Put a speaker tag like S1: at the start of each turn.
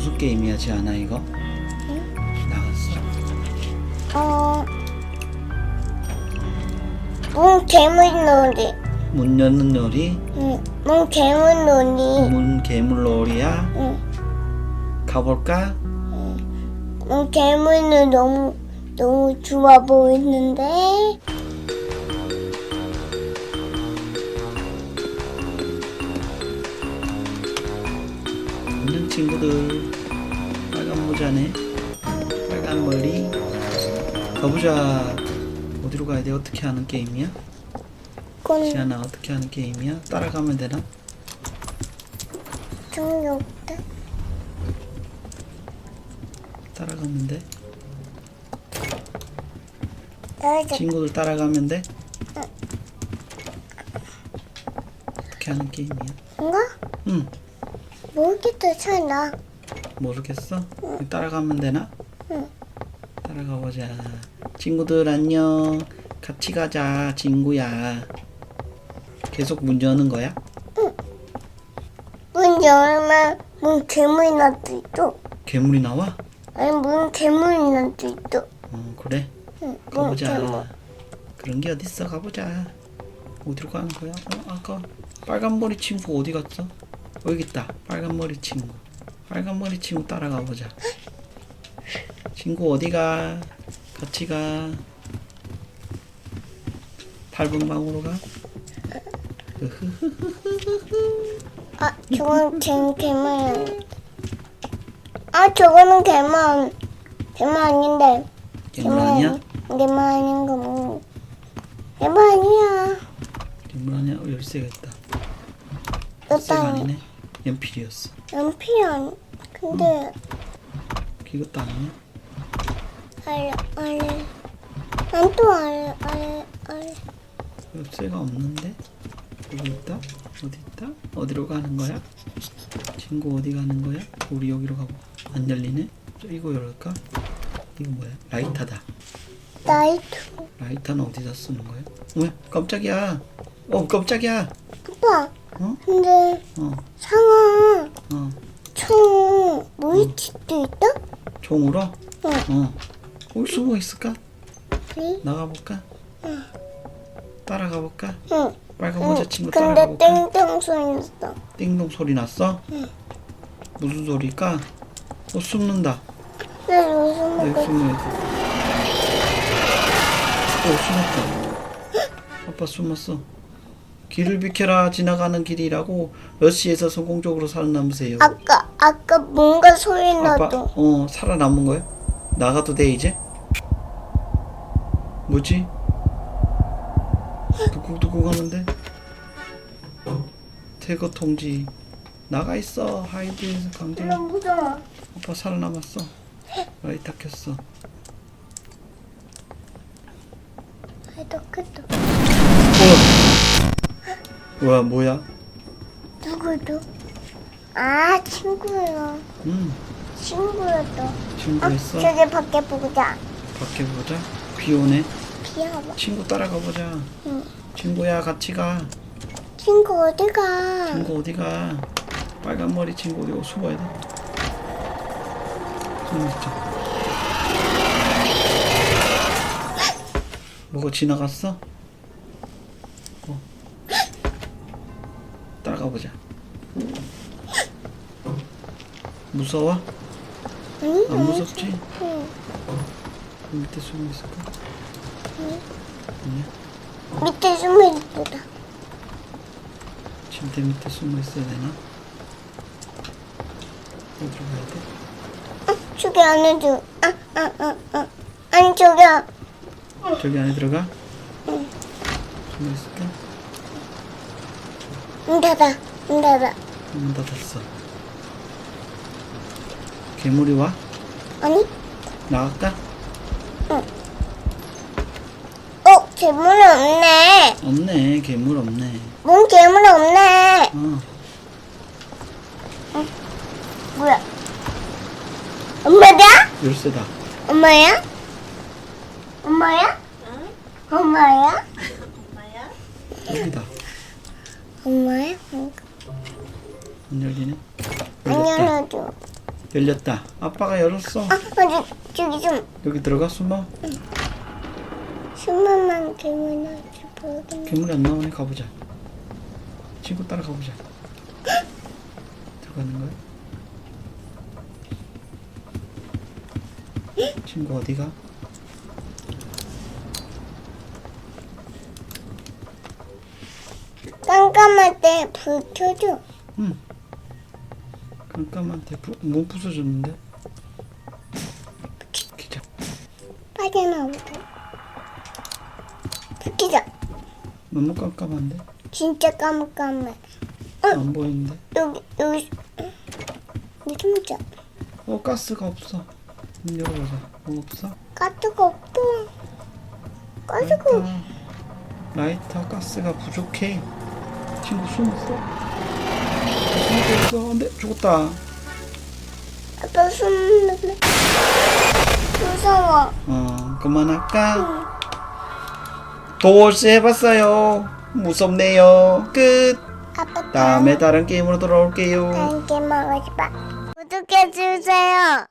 S1: 무슨 게임이야 지안아 이거? 나갔어.
S2: 어, 문 괴물놀이.
S1: 문 여는 놀이,
S2: 응, 문 괴물놀이.
S1: 문 괴물놀이야.
S2: 응,
S1: 가볼까?
S2: 문 괴물놀이 너무, 너무 좋아 보이는데.
S1: 안녕 친구들. 빨간 모자네. 빨간 머리. 가보자. 어디로 가야 돼? 어떻게 하는 게임이야?
S2: 그건
S1: 지안아 어떻게 하는 게임이야? 따라가면 되나?
S2: 좀 없다.
S1: 따라가면 돼? 친구들 따라가면 돼? 어떻게 하는 게임이야?
S2: 뭔가?
S1: 응.
S2: 모르겠다, 잘 나.
S1: 모르겠어? 따라가면 되나?
S2: 응.
S1: 따라가 보자. 친구들 안녕. 같이 가자, 친구야. 계속 문 여는 거야?
S2: 문 열면 문 괴물이 날 수도 있고,
S1: 괴물이 나와?
S2: 아니 문 괴물이 날 수도 있고.
S1: 어, 그래.
S2: 응, 문
S1: 가보자.
S2: 괴물.
S1: 그런 게 어딨어? 가보자. 어디로 가는 거야? 어, 아까 빨간 머리 친구 어디 갔어? 어, 여기 있다. 빨간 머리 친구. 빨간 머리 친구 따라가 보자. 친구 어디 가? 같이 가. 밟은 방으로 가.
S2: 아, 저건 개, 아니 아, 저거는 아니- 괴물 아닌데.
S1: 괴물 아니야?
S2: 괴물 아닌 거 뭐. 괴물 아니야.
S1: 괴물 아니야? 어, 열쇠가 있다. 열쇠가
S2: 일단
S1: 아니네. 연필이었어.
S2: 연필이 아니. 근데
S1: 이것도 아니야?
S2: 알래, 알래. 난또 알래, 알래, 알래.
S1: 열쇠가 없는데? 여기 있다? 어디 있다? 어디로 가는 거야? 친구 어디 가는 거야? 우리 여기로 가고 안 열리네? 저 이거 열을까? 이거 뭐야? 라이터다
S2: 나이트.
S1: 라이터는 어디다 쓰는 거야? 뭐야? 깜짝이야 어 깜짝이야
S2: 아빠.
S1: 어?
S2: 근데
S1: 어
S2: 상아
S1: 어.
S2: 총 물집도 있다?
S1: 종으로?
S2: 응.
S1: 어 어디 숨어 있을까?
S2: 응.
S1: 나가볼까? 따라가 볼까?
S2: 응.
S1: 빨간 모자 친구 따라가
S2: 근데
S1: 볼까?
S2: 땡땡 소리 났어.
S1: 띵동 소리 났어? 무슨 소리일까? 어 숨는다
S2: 나 요즘
S1: 내
S2: 먹고
S1: 숨어야 돼. 어, 숨었다. 아빠 숨었어. 길을 비켜라. 지나가는 길이라고 러시에서 성공적으로 살아남으세요.
S2: 아까 아까 뭔가 소리
S1: 아빠,
S2: 나도.
S1: 어, 살아남은 거야? 나가도 돼, 이제? 뭐지? 뚝뚝뚝뚝 하는데? 태거 통지. 나가 있어. 하이드에서 강제.
S2: 나 무서워.
S1: 아빠 살아남았어. 라이터 켰어.
S2: 해도 크도.
S1: 어. 뭐야, 뭐야?
S2: 누구도? 아 친구야.
S1: 음,
S2: 친구였다. 아
S1: 친구였어?
S2: 저기 밖에 보자.
S1: 밖에 보자. 비 오네.
S2: 비 와봐.
S1: 친구 따라가 보자.
S2: 응.
S1: 친구야, 같이 가.
S2: 친구 어디 가?
S1: 친구 어디 가? 빨간 머리 친구 어디 가? 숨어야 돼. 숨어 있자. 뭐가 지나갔어? 어. 따라가 보자. 무서워?
S2: 응?
S1: 안 무섭지?
S2: 응.
S1: 그 밑에 숨어 있을까? 아니야?
S2: 밑에 숨어 있다.
S1: 침대 밑에 숨어 있어야 되나? 어디로 가야 돼?
S2: 어, 저기 안에 들. 아, 아, 아, 아. 아니 저기야.
S1: 저기 안에 들어가?
S2: 응.
S1: 숨어 있을까?
S2: 문 닫아. 문 닫아.
S1: 문 닫았어. 괴물이 와?
S2: 아니?
S1: 나갈까?
S2: 어, 괴물이 없네.
S1: 없네. 괴물 없네.
S2: 뭔 괴물이 없네.
S1: 어.
S2: 뭐야? 엄마야?
S1: 열쇠다.
S2: 엄마야? 엄마야? 엄마야?
S1: 여기다.
S2: 엄마야?
S1: 안 열리네.
S2: 안
S1: 열렸다.
S2: 열어줘.
S1: 열렸다. 아빠가 열었어.
S2: 아, 어디 저기 좀
S1: 여기 들어가 숨어.
S2: 숨만만 나지 모르겠네.
S1: 괴물이 안 나오네. 가보자. 친구 따라 가보자. 들어가는 거야? 친구 어디가?
S2: 깜깜할 때 불 켜줘.
S1: 응. 깜깜한데 부, 뭐 부서졌는데? 기자.
S2: 빠져나오자. 불 켜줘.
S1: 너무 깜깜한데?
S2: 진짜 깜깜해.
S1: 안 보이는데?
S2: 여기 여기 숨자.
S1: 어 가스가 없어. 문 열어보자. 뭐 없어?
S2: 가스가 없어. 가스가 없-
S1: 라이터, 라이터 가스가 부족해. 친구 숨었어. 숨었어. 안돼 죽었다.
S2: 아빠 숨는데 무서워.
S1: 어 그만할까? 도어스 해봤어요. 무섭네요. 끝.
S2: 아빠
S1: 다음에 다른 게임으로 돌아올게요.
S2: 다른 게 먹고 싶어. 구독해주세요.